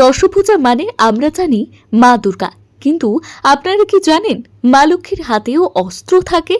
দশভূজা মানে আমরা জানি মা দুর্গা। কিন্তু আপনারা কি জানেন মা লক্ষ্মীর হাতেও অস্ত্র থাকে?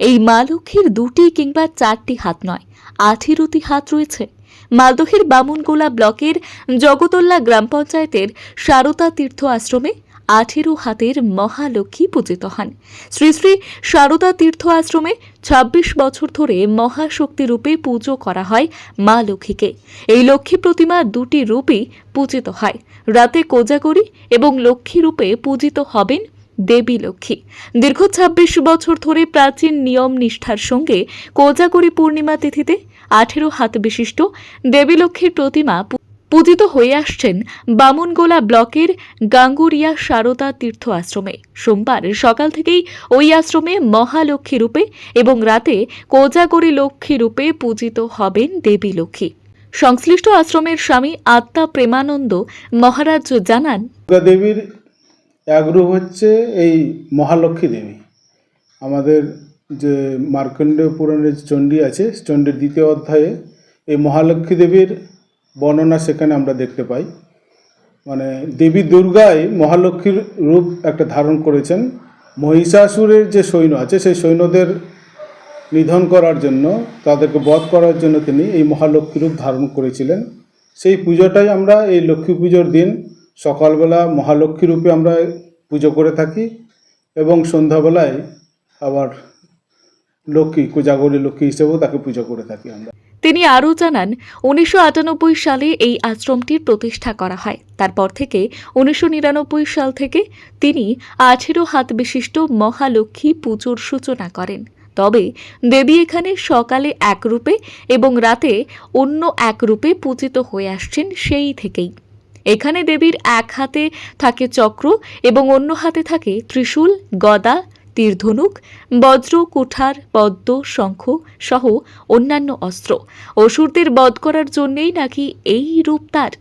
এই মা লক্ষ্মীর দুটি কিংবা চারটি হাত নয়, আঠেরোটি হাত রয়েছে। মালদহের বামুনগোলা ব্লকের জগতল্লা গ্রাম পঞ্চায়েতের সারদা তীর্থ আশ্রমে আঠেরো হাতের মহালক্ষ্মী পূজিত হন। শ্রী শ্রী সারদা তীর্থ আশ্রমে ২৬ বছর ধরে মহাশক্তি রূপে পুজো করা হয় মা লক্ষ্মীকে। এই লক্ষ্মী প্রতিমা দুটি রূপই পূজিত হয়। রাতে কোজাগরি এবং লক্ষ্মী রূপে পূজিত হবেন দেবী লক্ষ্মী। দীর্ঘ ২৬ বছর ধরে প্রাচীন নিয়ম নিষ্ঠার সঙ্গে কোজাগরি পূর্ণিমা তিথিতে আঠেরো হাত বিশিষ্ট দেবী লক্ষ্মীর প্রতিমা পূজিত হয়ে আসছেন বামুনগোলা ব্লকের গাঙ্গুরিয়া সারদা তীর্থ আশ্রমে। সোমবার সকাল থেকেই ওই আশ্রমে মহালক্ষ্মী রূপে এবং রাতে কোজাগরি লক্ষ্মী রূপে পূজিত হবেন দেবী লক্ষ্মী। সংশ্লিষ্ট আশ্রমের স্বামী আত্মা প্রেমানন্দ মহারাজ জানান দেবীর রূপ হচ্ছে এই মহালক্ষ্মী দেবী। আমাদের যে মার্কণ্ডেয় পুরাণের চণ্ডী আছে, চণ্ডীর দ্বিতীয় অধ্যায়ে এই মহালক্ষ্মী দেবীর বর্ণনা সেখানে আমরা দেখতে পাই। মানে দেবী দুর্গাই মহালক্ষ্মীর রূপ একটা ধারণ করেছেন। মহিষাসুরের যে সৈন্য আছে, সেই সৈন্যদের নিধন করার জন্য, তাদেরকে বধ করার জন্য তিনি এই মহালক্ষ্মী রূপ ধারণ করেছিলেন। সেই পুজোটাই আমরা এই লক্ষ্মী পুজোর দিন সকালবেলা মহালক্ষ্মী রূপে আমরা পুজো করে থাকি এবং সন্ধ্যাবেলায় আবার লক্ষ্মী, কোজাগরী লক্ষ্মী হিসেবেও তাকে পুজো করে থাকি আমরা। তিনি আরও জানান, উনিশশো আটানব্বই সালে এই আশ্রমটির প্রতিষ্ঠা করা হয়। তারপর থেকে উনিশশো নিরানব্বই সাল থেকে তিনি আঠেরো হাত বিশিষ্ট মহালক্ষ্মী পুজোর সূচনা করেন। তবে দেবী এখানে সকালে এক রূপে এবং রাতে অন্য এক রূপে পূজিত হয়ে আসছেন সেই থেকেই। এখানে দেবীর এক হাতে থাকে চক্র এবং অন্য হাতে থাকে ত্রিশূল, গদা তীরধনুক, বজ্র, কুঠার, পদ্ম, শঙ্খ সহ অন্যান্য অস্ত্র। অসুরদের বধ করার জন্যেই নাকি এই রূপ তার?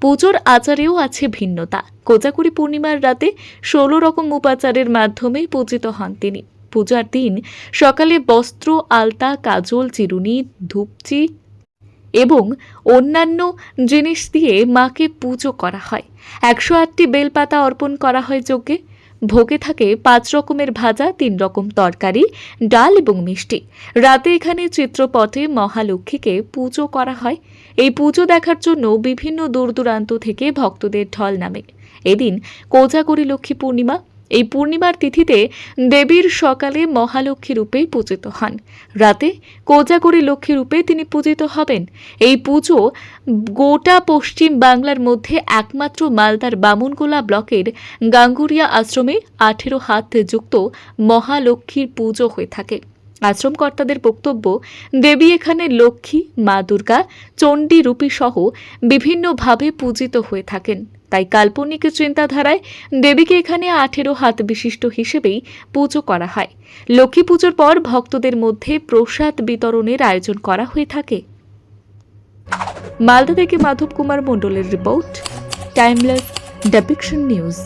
পুজোর আচারেও আছে ভিন্নতা। কোজাকুরি পূর্ণিমার রাতে ষোলো রকম উপাচারের মাধ্যমে পূজিত হন তিনি। পূজার দিন সকালে বস্ত্র, আলতা, কাজল, চিরুনি, ধূপচি এবং অন্যান্য জিনিস দিয়ে মাকে পুজো করা হয়। একশো আটটি বেলপাতা অর্পণ করা হয় যজ্ঞে। ভোগে থাকে পাঁচ রকমের ভাজা, তিন রকম তরকারি, ডাল এবং মিষ্টি। রাতে এখানে চিত্রপটে মহালক্ষ্মীকে পুজো করা হয়। এই পুজো দেখার জন্য বিভিন্ন দূর দূরান্ত থেকে ভক্তদের ঢল নামে। এদিন কোজাগরি লক্ষ্মী পূর্ণিমা এই পূর্ণিমার তিথিতে দেবীর সকালে মহালক্ষ্মী রূপে পূজিত হন। রাতে কোজাগরি লক্ষ্মী রূপে তিনি পূজিত হবেন। এই পুজো গোটা পশ্চিম বাংলার মধ্যে একমাত্র মালদার বামুনগোলা ব্লকের গাঙ্গুরিয়া আশ্রমে আঠেরো হাত যুক্ত মহালক্ষ্মীর পুজো হয়ে থাকে। আশ্রম কর্তাদের বক্তব্য, দেবী এখানে লক্ষ্মী, মা দুর্গা, চণ্ডী রূপী সহ বিভিন্নভাবে পূজিত হয়ে থাকেন। তাই কাল্পনিক চিন্তাধারায় দেবীকে এখানে আঠেরো হাত বিশিষ্ট হিসেবেই পুজো করা হয়। লক্ষ্মী পুজোর পর ভক্তদের মধ্যে প্রসাদ বিতরণের আয়োজন করা হয়ে থাকে। মালদা থেকে মাধব কুমার মণ্ডলের রিপোর্ট টাইমলেস ডেপিকশন নিউজ